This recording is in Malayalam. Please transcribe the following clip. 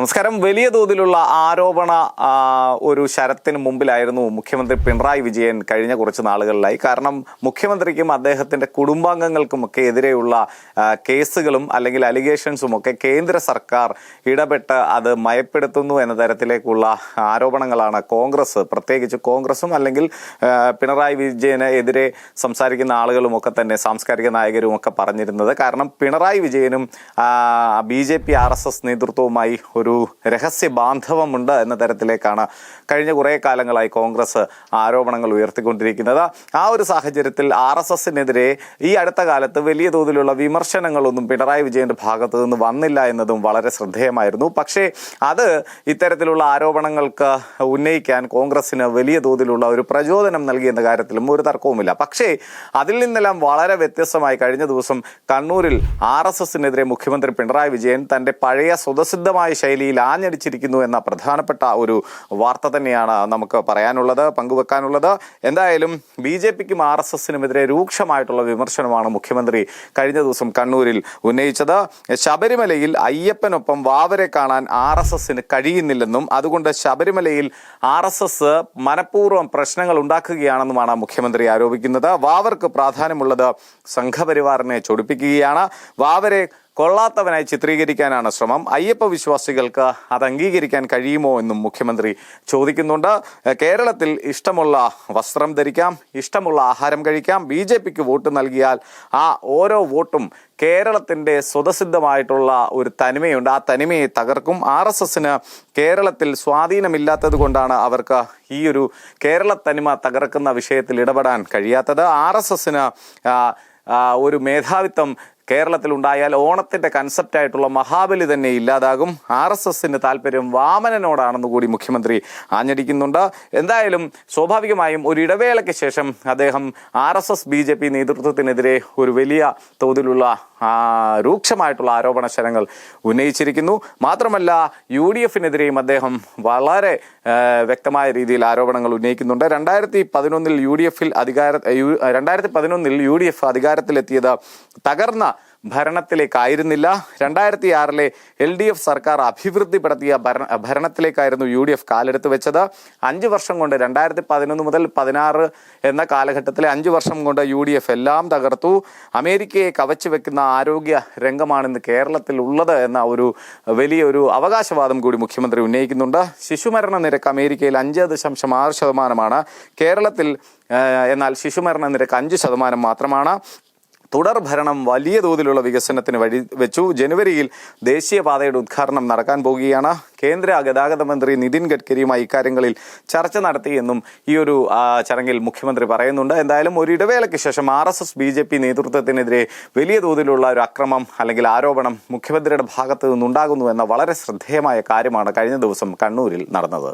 നമസ്കാരം. വലിയ തോതിലുള്ള ആരോപണ ഒരു ശരത്തിന് മുമ്പിലായിരുന്നു മുഖ്യമന്ത്രി പിണറായി വിജയൻ കഴിഞ്ഞ കുറച്ച് നാളുകളിലായി. കാരണം മുഖ്യമന്ത്രിക്കും അദ്ദേഹത്തിന്റെ കുടുംബാംഗങ്ങൾക്കുമൊക്കെ എതിരെയുള്ള കേസുകളും അല്ലെങ്കിൽ അലിഗേഷൻസും ഒക്കെ കേന്ദ്ര സർക്കാർ ഇടപെട്ട് അത് മയപ്പെടുത്തുന്നു എന്ന തരത്തിലേക്കുള്ള ആരോപണങ്ങളാണ് കോൺഗ്രസ്. പ്രത്യേകിച്ച് കോൺഗ്രസും അല്ലെങ്കിൽ പിണറായി വിജയന് എതിരെ സംസാരിക്കുന്ന ആളുകളും ഒക്കെ തന്നെ സാംസ്കാരിക നായകരും ഒക്കെ പറഞ്ഞിരുന്നത്. കാരണം പിണറായി വിജയനും B J P R S S നേതൃത്വവുമായി ഒരു രഹസ്യ ബാന്ധവമുണ്ട് എന്ന തരത്തിലേക്കാണ് കഴിഞ്ഞ കുറേ കാലങ്ങളായി കോൺഗ്രസ് ആരോപണങ്ങൾ ഉയർത്തിക്കൊണ്ടിരിക്കുന്നത്. ആ ഒരു സാഹചര്യത്തിൽ ആർ എസ് എസിനെതിരെ ഈ അടുത്ത കാലത്ത് വലിയ തോതിലുള്ള വിമർശനങ്ങളൊന്നും പിണറായി വിജയന്റെ ഭാഗത്തു നിന്ന് വന്നില്ല എന്നതും വളരെ ശ്രദ്ധേയമായിരുന്നു. പക്ഷേ അത് ഇത്തരത്തിലുള്ള ആരോപണങ്ങൾക്ക് ഉന്നയിക്കാൻ കോൺഗ്രസിന് വലിയ തോതിലുള്ള ഒരു പ്രചോദനം നൽകിയെന്ന കാര്യത്തിലും ഒരു തർക്കവുമില്ല. പക്ഷേ അതിൽ നിന്നെല്ലാം വളരെ വ്യത്യസ്തമായി കഴിഞ്ഞ ദിവസം കണ്ണൂരിൽ ആർ എസ് എസിനെതിരെ മുഖ്യമന്ത്രി പിണറായി വിജയൻ തന്റെ പഴയ സ്വതസിദ്ധമായ ശൈലിയിൽ ആഞ്ഞടിച്ചിരിക്കുന്നു എന്ന പ്രധാനപ്പെട്ട ഒരു വാർത്ത തന്നെയാണ് നമുക്ക് പറയാനുള്ളത് പങ്കുവെക്കാനുള്ളത്. എന്തായാലും ബി ജെ പിക്കും ആർ എസ് എസിനുമെതിരെ രൂക്ഷമായിട്ടുള്ള വിമർശനമാണ് മുഖ്യമന്ത്രി കഴിഞ്ഞ ദിവസം കണ്ണൂരിൽ ഉന്നയിച്ചത്. ശബരിമലയിൽ അയ്യപ്പനൊപ്പം വാവരെ കാണാൻ ആർ എസ് എസിന് കഴിയുന്നില്ലെന്നും അതുകൊണ്ട് ശബരിമലയിൽ ആർ എസ് എസ് മനഃപൂർവം പ്രശ്നങ്ങൾ ഉണ്ടാക്കുകയാണെന്നുമാണ് മുഖ്യമന്ത്രി ആരോപിക്കുന്നത്. വാവർക്ക് പ്രാധാന്യമുള്ളത് സംഘപരിവാറിനെ ചൊടിപ്പിക്കുകയാണ്. വാവരെ കൊള്ളാത്തവനായി ചിത്രീകരിക്കാനാണ് ശ്രമം. അയ്യപ്പ വിശ്വാസികൾക്ക് അത് അംഗീകരിക്കാൻ കഴിയുമോ എന്നും മുഖ്യമന്ത്രി ചോദിക്കുന്നുണ്ട്. കേരളത്തിൽ ഇഷ്ടമുള്ള വസ്ത്രം ധരിക്കാം ഇഷ്ടമുള്ള ആഹാരം കഴിക്കാം. ബി ജെ പിക്ക് വോട്ട് നൽകിയാൽ ആ ഓരോ വോട്ടും കേരളത്തിന്റെ സ്വതസിദ്ധമായിട്ടുള്ള ഒരു തനിമയുണ്ട്. ആ തനിമയെ തകർക്കും. ആർ എസ് എസിന് കേരളത്തിൽ സ്വാധീനമില്ലാത്തത് കൊണ്ടാണ് അവർക്ക് ഈ ഒരു കേരള തനിമ തകർക്കുന്ന വിഷയത്തിൽ ഇടപെടാൻ കഴിയാത്തത്. ആർ എസ് എസിന് ഒരു മേധാവിത്വം കേരളത്തിൽ ഉണ്ടായാൽ ഓണത്തിന്റെ കൺസെപ്റ്റ് ആയിട്ടുള്ള മഹാബലി തന്നെ ഇല്ലാതാകും. ആർ എസ് എസിന് താല്പര്യം വാമനനോടാണെന്ന് കൂടി മുഖ്യമന്ത്രി ആഞ്ഞടിക്കുന്നുണ്ട്. എന്തായാലും സ്വാഭാവികമായും ഒരു ഇടവേളയ്ക്ക് ശേഷം അദ്ദേഹം R S S B J P നേതൃത്വത്തിനെതിരെ ഒരു വലിയ തോതിലുള്ള രൂക്ഷമായിട്ടുള്ള ആരോപണ ശരങ്ങൾ ഉന്നയിച്ചിരിക്കുന്നു. മാത്രമല്ല യു ഡി എഫിനെതിരെയും അദ്ദേഹം വളരെ വ്യക്തമായ രീതിയിൽ ആരോപണങ്ങൾ ഉന്നയിക്കുന്നുണ്ട്. രണ്ടായിരത്തി പതിനൊന്നിൽ യു ഡി എഫിൽ അധികാര രണ്ടായിരത്തി പതിനൊന്നിൽ യു ഡി എഫ് അധികാരത്തിലെത്തിയത് തകർന്ന ഭരണത്തിലേക്കായിരുന്നില്ല. രണ്ടായിരത്തി ആറിലെ എൽ ഡി എഫ് സർക്കാർ അഭിവൃദ്ധിപ്പെടുത്തിയ ഭരണ ഭരണത്തിലേക്കായിരുന്നു യു ഡി എഫ് കാലെടുത്ത് വെച്ചത്. അഞ്ച് വർഷം കൊണ്ട് രണ്ടായിരത്തി പതിനൊന്ന് മുതൽ പതിനാറ് എന്ന കാലഘട്ടത്തിലെ അഞ്ച് വർഷം കൊണ്ട് യു ഡി എഫ് എല്ലാം തകർത്തു. അമേരിക്കയെ കവച്ചു വെക്കുന്ന ആരോഗ്യ രംഗമാണ് ഇന്ന് കേരളത്തിൽ ഉള്ളത് എന്ന ഒരു വലിയൊരു അവകാശവാദം കൂടി മുഖ്യമന്ത്രി ഉന്നയിക്കുന്നുണ്ട്. ശിശുമരണ നിരക്ക് അമേരിക്കയിൽ അഞ്ച് ദശാംശം ആറ് ശതമാനമാണ്. കേരളത്തിൽ എന്നാൽ ശിശുമരണ നിരക്ക് അഞ്ച് ശതമാനം മാത്രമാണ്. തുടർ ഭരണം വലിയ തോതിലുള്ള വികസനത്തിന് വഴി വെച്ചു. ജനുവരിയിൽ ദേശീയപാതയുടെ ഉദ്ഘാടനം നടക്കാൻ പോകുകയാണ്. കേന്ദ്ര ഗതാഗത മന്ത്രി നിതിൻ ഗഡ്കരിയുമായി ഇക്കാര്യങ്ങളിൽ ചർച്ച നടത്തിയെന്നും ഈ ഒരു ചടങ്ങിൽ മുഖ്യമന്ത്രി പറയുന്നുണ്ട്. എന്തായാലും ഒരു ഇടവേളയ്ക്ക് ശേഷം R S S B J P നേതൃത്വത്തിനെതിരെ വലിയ തോതിലുള്ള ഒരു അക്രമം അല്ലെങ്കിൽ ആരോപണം മുഖ്യമന്ത്രിയുടെ ഭാഗത്തു നിന്നുണ്ടാകുന്നു എന്ന വളരെ ശ്രദ്ധേയമായ കാര്യമാണ് കഴിഞ്ഞ ദിവസം കണ്ണൂരിൽ നടന്നത്.